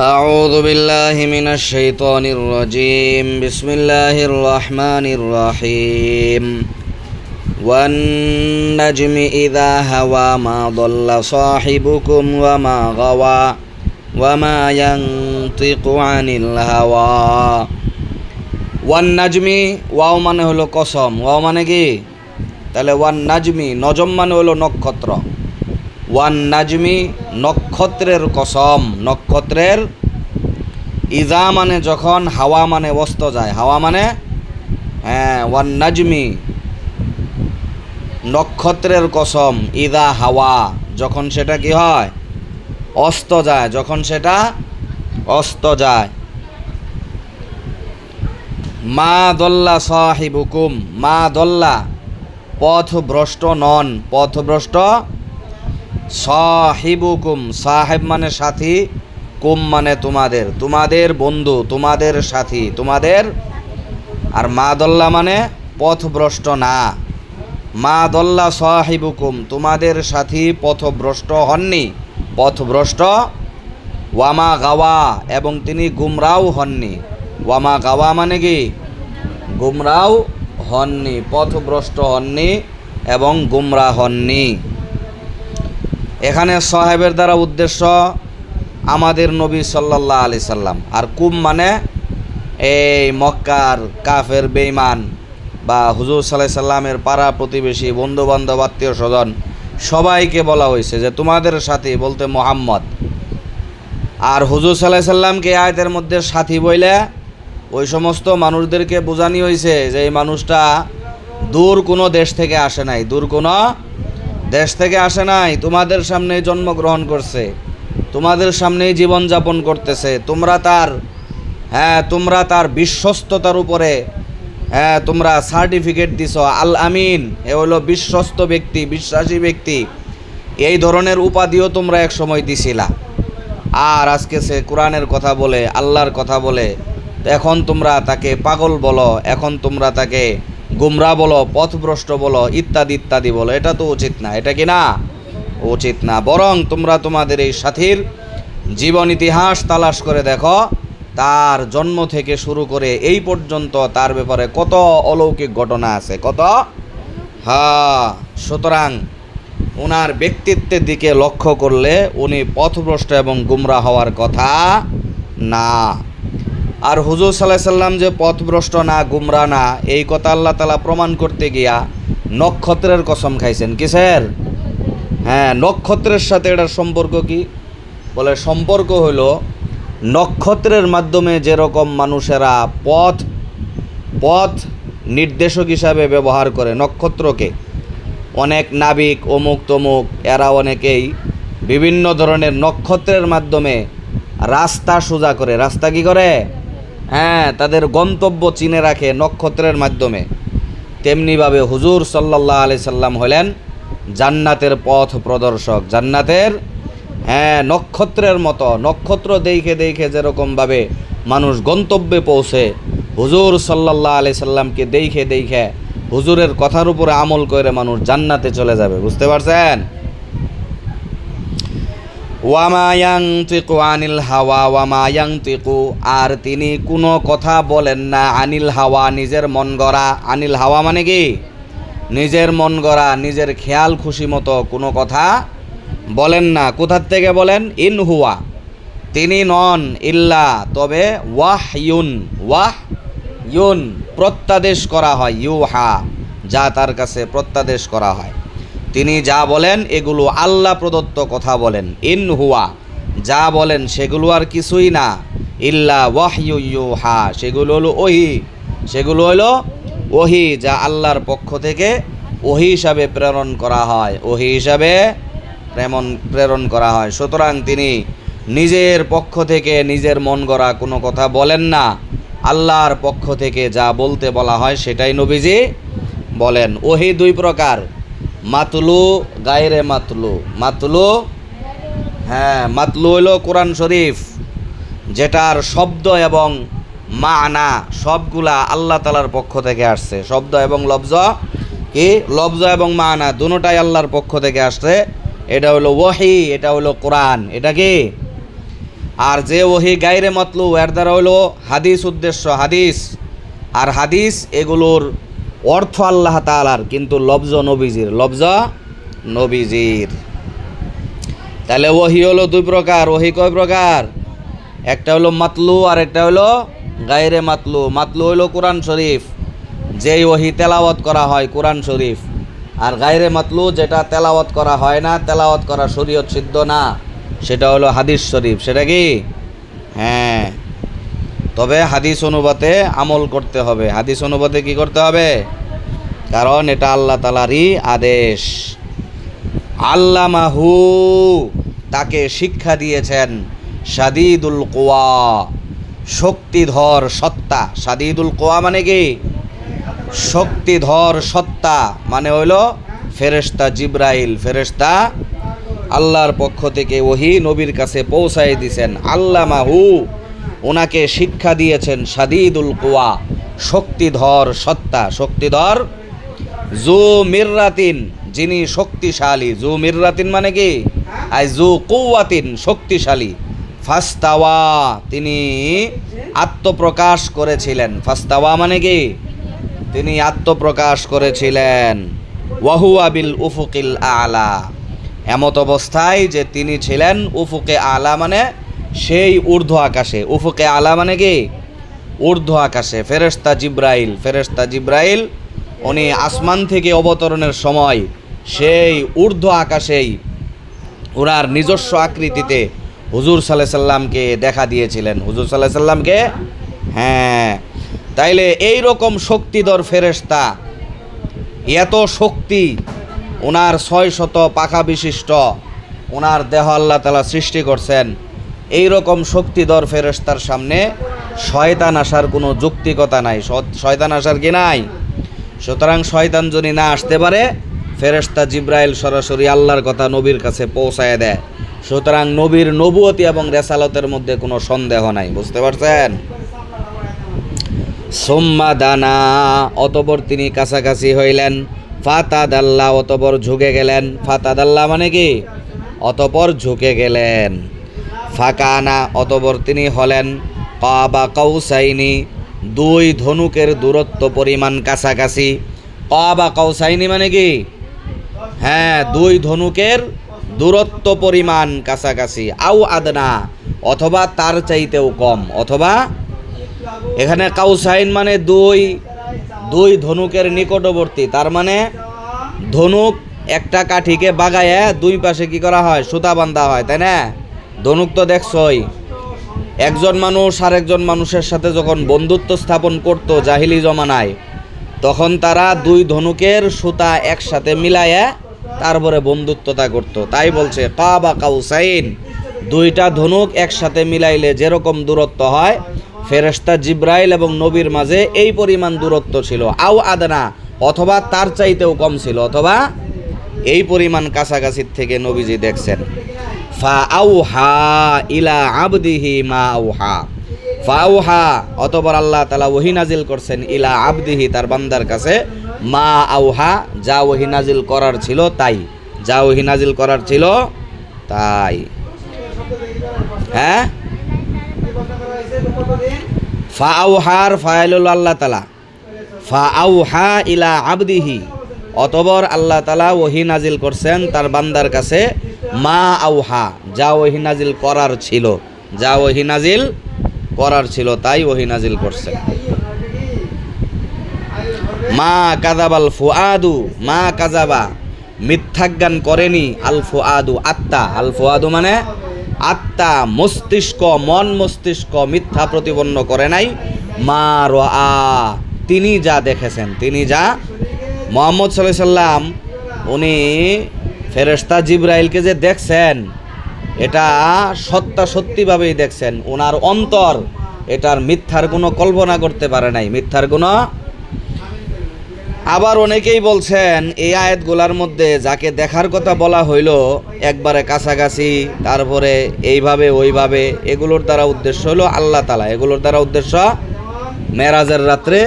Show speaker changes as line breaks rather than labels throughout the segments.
أعوذ بالله من الشيطان الرجيم بسم الله الرحمن الرحيم والنجم إذا هوى ما ضل صاحبكم وما غوى وما ينطق عن الهوى one Nazmi wow মানে হলো কসম ওয়াও মানে কি তাহলে ওয়ান নাজমি নজম মানে হলো নক্ষত্র ওয়ান নাজমি নক্ষত্রের কসম। নক্ষত্রের ইজা মানে যখন হাওয়া মানে অস্ত যায়। হাওয়া মানে হ্যাঁ ওয়ান নাজমি নক্ষত্রের কসম, ইদা হাওয়া। যখন সেটা কি হয়? অস্ত যায়। যখন সেটা অস্ত যায়। মা দল্লা সাহিবুকুম। মা দল্লা পথভ্রষ্ট নন। পথভ্রষ্ট সাহিবুকুম, সাহেব মানে সাথী, কুম মানে তোমাদের তোমাদের বন্ধু, তোমাদের সাথী, তোমাদের, আর মা দল্লা মানে পথভ্রষ্ট না। মা দল্লা সাহিবুকুম, তোমাদের সাথী পথভ্রষ্ট হননি, পথভ্রষ্ট ওয়ামা গাওয়া, এবং তিনি গুমরাও হননি। ওয়ামা গাওয়া মানে কি? গুমরাও হননি, পথভ্রষ্ট হননি, এবং গুমরা হননি। এখানে সাহেবের দ্বারা উদ্দেশ্য আমাদের নবী সাল্লাল্লাহু আলি সাল্লাম। আর কুম মানে এই মক্কার কাফের বেইমান বা হুজুর সাল্লাহ সাল্লামের পাড়া প্রতিবেশী বন্ধু বান্ধব আত্মীয় স্বজন সবাইকে বলা হয়েছে যে তোমাদের সাথী বলতে মোহাম্মদ। আর হুজুর সাল্লাহ সাল্লামকে আয়তের মধ্যে সাথী বইলে ওই সমস্ত মানুষদেরকে বোঝানি হয়েছে যে এই মানুষটা দূর কোনো দেশ থেকে আসে নাই, দূর কোনো দেশ থেকে আসে নাই, তোমাদের সামনেই জন্মগ্রহণ করছে, তোমাদের সামনেই জীবনযাপন করতেছে, তোমরা তার হ্যাঁ তোমরা তার বিশ্বস্ততার উপরে হ্যাঁ তোমরা সার্টিফিকেট দিছ, আল আমিন, এ হলো বিশ্বস্ত ব্যক্তি, বিশ্বাসী ব্যক্তি, এই ধরনের উপাধিও তোমরা এক সময় দিছিলা। আর আজকে সে কোরআনের কথা বলে, আল্লাহর কথা বলে, এখন তোমরা তাকে পাগল বলো, এখন তোমরা তাকে গুমরা বলো, পথভ্রষ্ট বলো, ইত্যাদি ইত্যাদি বলো, এটা তো উচিত না। এটা কি না? উচিত না। বরং তোমরা তোমাদের এই সাথীর জীবন ইতিহাস তালাশ করে দেখো, তার জন্ম থেকে শুরু করে এই পর্যন্ত তার ব্যাপারে কত অলৌকিক ঘটনা আছে, কত? হ্যাঁ সুতরাং ওনার ব্যক্তিত্বের দিকে লক্ষ্য করলে উনি পথভ্রষ্ট এবং গুমরা হওয়ার কথা না। আর হুজুর সাল্লাহ সাল্লাম যে পথভ্রষ্ট না, গুমরা না, এই কথা আল্লাহ তালা প্রমাণ করতে গিয়া নক্ষত্রের কসম খাইছেন। কিসের হ্যাঁ নক্ষত্রের সাথে এটার সম্পর্ক কি? বলে সম্পর্ক হলো নক্ষত্রের মাধ্যমে যেরকম মানুষেরা পথ পথ নির্দেশক হিসাবে ব্যবহার করে নক্ষত্রকে। অনেক নাবিক, অমুক তমুক, এরা অনেকেই বিভিন্ন ধরনের নক্ষত্রের মাধ্যমে রাস্তা সোজা করে। রাস্তা কি করে? হ্যাঁ তাদের গন্তব্য চিনে রাখে নক্ষত্রের মাধ্যমে। তেমনিভাবে হুজুর সাল্লাহ আলি সাল্লাম হলেন জান্নাতের পথ প্রদর্শক। জান্নাতের হ্যাঁ নক্ষত্রের মতো, নক্ষত্র দেখে দেখে যেরকমভাবে মানুষ গন্তব্যে পৌঁছে, হুজুর সাল্লাহ আলি সাল্লামকে দেখে দেখে হুজুরের কথার উপরে আমল করে মানুষ জান্নাতে চলে যাবে। বুঝতে পারছেন? ওয়ামায়াং তিকু আনিল হাওয়া ওয়ামায়াং তিকু আর তিনি কোনো কথা বলেন না। আনিল হাওয়া, নিজের মন গড়া। আনিল হাওয়া মানে কি? নিজের মন গড়া, নিজের খেয়াল খুশি মতো কোনো কথা বলেন না। কোথার থেকে বলেন? ইন হুয়া। তিনি নন ইল্লা, তবে ওয়াহ ইউন ওয়াহ ইউন প্রত্যাদেশ করা হয়। ইউহা, যা তার কাছে প্রত্যাদেশ করা হয়। তিনি যা বলেন, এগুলো আল্লাহ প্রদত্ত কথা বলেন। ইন হুয়া, যা বলেন সেগুলো আর কিছুই না। ইল্লা ইউহা, সেগুলো হলো ওহি। সেগুলো হলো ওহি, যা আল্লাহর পক্ষ থেকে ওহি হিসাবে প্রেরণ করা হয়। ওহি হিসাবে প্রেমন, প্রেরণ করা হয়। সুতরাং তিনি নিজের পক্ষ থেকে নিজের মন গড়া কোনো কথা বলেন না। আল্লাহর পক্ষ থেকে যা বলতে বলা হয় সেটাই নবীজি বলেন। ওহি দুই প্রকার। মাতলু, গায়রে মাতলু। মাতলু? হ্যাঁ মাতলু হইল কোরআন শরীফ, যেটার শব্দ এবং মানা সবগুলা আল্লাহ তালার পক্ষ থেকে আসছে। শব্দ এবং লব্জ কি? লব্জ এবং মানা দুটাই আল্লাহর পক্ষ থেকে আসছে। এটা হলো ওয়াহি, এটা হলো কোরআন। এটা কি? আর যে ওহি গাইরে মতলু, এর দ্বারা হলো হাদিস উদ্দেশ্য, হাদিস। আর হাদিস এগুলোর অর্থ আল্লাহ তালার কিন্তু লব্জ নবীজির, লবজ নবীজির। তাহলে ওহি হলো দুই প্রকার, ওহি কয় প্রকার? একটা হলো মাতলু আর একটা হলো গায়রে মাতলু। মাতলু হলো কোরআন শরীফ, যেই ওহি তেলাওয়াত করা হয় কোরআন শরীফ। আর গায়রে মাতলু যেটা তেলাওয়াত করা হয় না, তেলাওয়াত করা শরীয়ত সিদ্ধ না, সেটা হলো হাদিস শরীফ। সেটা কি? হ্যাঁ। তবে হাদিস অনুবাদে আমল করতে হবে। হাদিস অনুবাদে কি করতে হবে? কারণ এটা আল্লাহ তালারই আদেশ। আল্লামাহু তাকে শিক্ষা দিয়েছেন সাদিদুল কোয়া শক্তিধর সত্তা। সাদিদুল কোয়া মানে কি? শক্তিধর সত্তা মানে হইল ফেরেশতা জিব্রাইল। ফেরেশতা আল্লাহর পক্ষ থেকে ওহি নবীর কাছে পৌঁছাই দিছেন। আল্লামাহু ওনাকে শিক্ষা দিয়েছেন সাদিদুল কোয়া, শক্তিধর সত্তা, শক্তিধর জু মির্রাতিন, যিনি শক্তিশালী। জু মির্রাতিন মানে কি? আই জু কৌয়াতিন শক্তিশালী। ফাস্তাওয়া, তিনি আত্মপ্রকাশ করেছিলেন। ফাস্তাওয়া মানে কি? তিনি আত্মপ্রকাশ করেছিলেন। ওয়াহুয়া বিল উফুকিল আলা। এমত অবস্থায় যে তিনি ছিলেন উফুকে আলা মানে সেই ঊর্ধ্ব আকাশে। উফুকে আলা মানে কি? ঊর্ধ্ব আকাশে। ফেরেশতা জিব্রাইল ফেরেশতা জিব্রাইল, উনি আসমান থেকে অবতরণের সময় সেই ঊর্ধ্ব আকাশেই ওনার নিজস্ব আকৃতিতে হুজুর সাল্লাহ সাল্লামকে দেখা দিয়েছিলেন। হুজুর সাল্লাহ সাল্লামকে? হ্যাঁ। তাইলে এই রকম শক্তিধর ফেরেশতা, এত শক্তি ওনার ছয় শত পাখা বিশিষ্ট ওনার দেহ আল্লাহ তালা সৃষ্টি করছেন এই রকম শক্তিধর ফেরেশতার সামনে শয়তান আসার কোনো যুক্তিকতা নাই। শয়তান আসার কি নাই? সুতরাং শয়তান যদি না আসতে পারে, ফেরেশতা জিব্রাইল সরাসরি আল্লাহর কথা নবীর কাছে পৌঁছায় দেয়। সুতরাং নবীর নবুয়তি এবং রেসালতের মধ্যে কোনো সন্দেহ নাই। বুঝতে পারছেন? সোম্মা দানা, অতপর তিনি কাছাকাছি হইলেন। ফাতা ফাতাদাল্লা, অতপর ঝুঁকে গেলেন। ফাতাদাল্লা মানে কি? অতপর ঝুঁকে গেলেন। ফাকানা অতপর তিনি হলেন। কাবা কৌসাইনি দুই ধনুকের দূরত্ব পরিমাণ কাছাকাছি। কাবা কৌসাইনি মানে কি? হ্যাঁ দুই ধনুকের দূরত্ব পরিমাণ কাছাকাছি। আউ আদনা, অথবা তার চাইতেও কম, অথবা এখানে কাউসাইন মানে দুই দুই ধনুকের নিকটবর্তী। তার মানে ধনুক একটা কাঠিকে বাগায় দুই পাশে কি করা হয়? সুতা বান্ধা হয়, তাই না? ধনুক তো দেখছই। একজন মানুষ আর একজন মানুষের সাথে যখন বন্ধুত্ব স্থাপন করতো জাহিলি জমানায়, তখন তারা দুই ধনুকের সুতা একসাথে মিলাইয়া তারপরে বন্ধুত্বতা করত। তাই বলছে কা বা কাউসাইন, দুইটা ধনুক একসাথে মিলাইলে যেরকম দূরত্ব হয়, ফেরেশতা জিব্রাইল এবং নবীর মাঝে এই পরিমাণ দূরত্ব ছিল। আও আদনা, অথবা তার চাইতেও কম ছিল, অথবা এই পরিমাণ কাছাকাছির থেকে নবীজি দেখছেন। ফা আউহা ইলা আবদিহি মা আউহা ফাউহা, অতপর আল্লাহ তালা ওহি নাজিল করছেন ইলা আবদিহি, তার বান্দার কাছে। মা আউহা যা ওহি নাজিল করার ছিল তাই। যা ওহি নাজিল করার ছিল তাই। হ্যাঁ? ফাউহার ফাইলুল আল্লাহ তালা ফাউহা ইলা আবদিহি অতবর আল্লাহ তালা ওহি নাজিল করছেন তার বান্দার কাছে। মা আউহা, যা ওহি নাজিল করার ছিল, যা ওহি নাজিল করার ছিল, তাই ওহি নাজিল করছেন মা কাজাবাল ফুআদু, মা কাজাবা মিথ্যাজ্ঞান করেনি আল ফুআদু আত্মা। আল ফুআদু মানে আত্মা, মস্তিষ্ক, মন মস্তিষ্ক মিথ্যা প্রতিপন্ন করে নাই। মা রা তিনি যা দেখেছেন, তিনি যা মোহাম্মদ সাল্লাম, উনি ফেরেশতা জিব্রাইলকে যে দেখছেন, এটা সত্তা সত্যিভাবেই দেখছেন। ওনার অন্তর এটার মিথ্যার কোনো কল্পনা করতে পারে নাই। মিথ্যার কোনো আবার অনেকেই বলছেন, এই আয়াতগুলার মধ্যে যাকে দেখার কথা বলা হইল, একবারে কাছাকাছি, তারপরে এইভাবে, ওইভাবে, এগুলোর দ্বারা উদ্দেশ্য হলো আল্লাহ তালা এগুলোর দ্বারা উদ্দেশ্য মেরাজের রাত্রে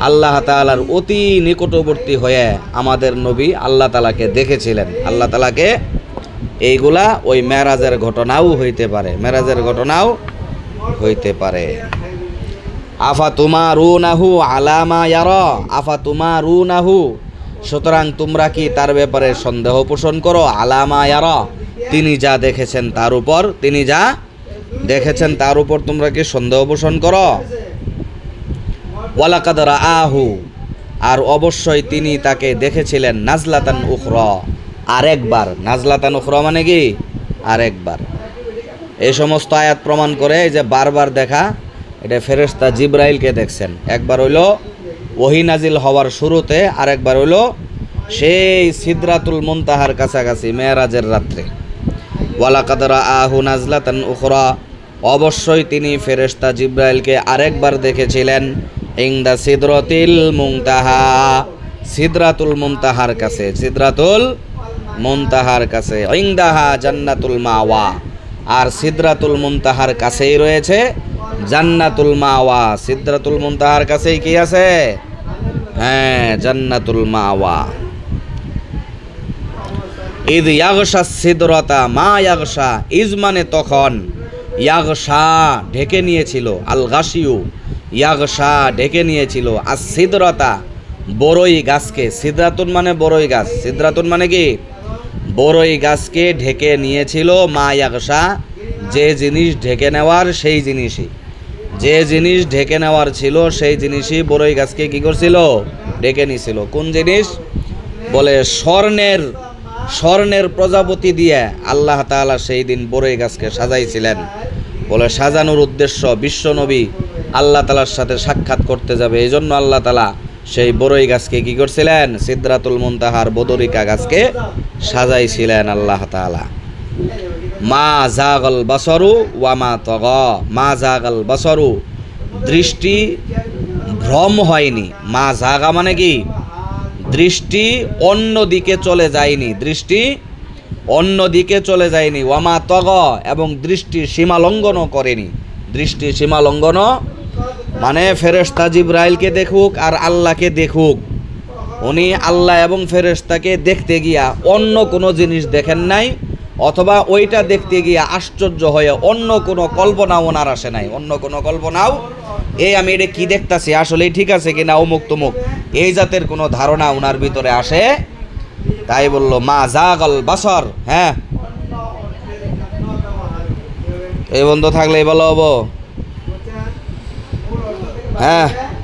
আল্লাহ তালার অতি নিকটবর্তী হয়ে আমাদের নবী আল্লাহ তালাকে দেখেছিলেন। আল্লাহ তালাকে এইগুলা ওই মেরাজের ঘটনাও হইতে পারে। মেরাজের ঘটনাও হইতে পারে। আফা তোমা রু নাহু আলামা ইয়ার? আফা তোমা রু নাহু সুতরাং তোমরা কি তার ব্যাপারে সন্দেহ পোষণ করো? আলামা ইয়ার? তিনি যা দেখেছেন তার উপর, তিনি যা দেখেছেন তার উপর তোমরা কি সন্দেহ পোষণ করো? ওয়ালাকাদরা আহু আর অবশ্যই তিনি তাকে দেখেছিলেন নাজলাতান উখর। আরেকবার। নাজলাতান উখর মানে কি? আরেকবার। এই সমস্ত আয়াত প্রমাণ করে যে বারবার দেখা, এটা ফেরেশতা জিব্রাইলকে দেখছেন। একবার হইল ওহি নাজিল হওয়ার শুরুতে, আরেকবার হইল সেই সিদরাতুল মুনতাহার কাছাকাছি, মেয়েরাজের রাত্রে। ওয়ালাকাদরা আহু নাজলাতান উখরা। অবশ্যই তিনি ফেরেশতা জিব্রাইলকে আরেকবার দেখেছিলেন। ইংদা সিদরতিল মুনতাহা, সিদরাতুল মুনতাহার কাছে, সিদরাতুল মুনতাহার কাছে, ইংদাহা জান্নাতুল মাওয়া। আর সিদরাতুল মুনতাহার কাছেই রয়েছে জান্নাতুল মাওয়া। সিদরাতুল মুনতাহার কাছেই কি আছে? হ্যাঁ জান্নাতুল মাওয়া। ইদ ইয়াগসা সিদরতা, মা ইয়াগসা ইজ মানে তখন। ইয়াগসা ঢেকে নিয়েছিল আল গাসিউ ইয়াগসা ঢেকে নিয়েছিল। আর সিদরতা বড়ই গাছকে। সিদ্রাতুন মানে বড়ই গাছ। সিদ্রাতুন মানে কি? বড়ই গাছকে ঢেকে নিয়েছিল মা ইয়াগসা যে জিনিস ঢেকে নেওয়ার সেই জিনিসই। যে জিনিস ঢেকে নেওয়ার ছিল সেই জিনিসই বড়ই গাছকে কি করছিল? ঢেকে নিয়েছিল। কোন জিনিস? বলে স্বর্ণের স্বর্ণের প্রজাপতি দিয়ে আল্লাহ তাআলা সেই দিন বড়ই গাছকে সাজাইছিলেন। বলে সাজানোর উদ্দেশ্য বিশ্বনবী আল্লাহ তালার সাথে সাক্ষাৎ করতে যাবে। এই জন্য আল্লাহ তালা সেই বড়ই গাছকে কি করছিলেন? সিদ্রাতুল মুনতাহার বদরিকা গাছকে সাজাইছিলেন আল্লাহ তাআলা মা জাগল বাসরু ওয়ামা তগ। মা জাগল বাসরু। দৃষ্টি ভ্রম হয়নি। মা জাগা মানে কি? দৃষ্টি অন্য দিকে চলে যায়নি। দৃষ্টি অন্য দিকে চলে যায়নি। ওয়ামা তগ এবং দৃষ্টি সীমা লঙ্ঘনও করেনি। দৃষ্টি সীমা লঙ্ঘনও মানে ফেরেশতা জিব্রাইলকে দেখুক আর আল্লাহকে দেখুক। উনি আল্লাহ এবং ফেরেশতাকে দেখতে গিয়া অন্য কোনো জিনিস দেখেন নাই, অথবা ওইটা দেখতে গিয়া আশ্চর্য হয়ে অন্য কোনো কল্পনাও ওনার আসে নাই। অন্য কোনো কল্পনাও এই আমি এটা কি দেখতাছি? আসলে ঠিক আছে কিনা অমুক তমুক? এই জাতের কোনো ধারণা ওনার ভিতরে আসে। তাই বলল, মা জাগল বাসর। হ্যাঁ। এই বন্ধ থাকলে বলো 哎。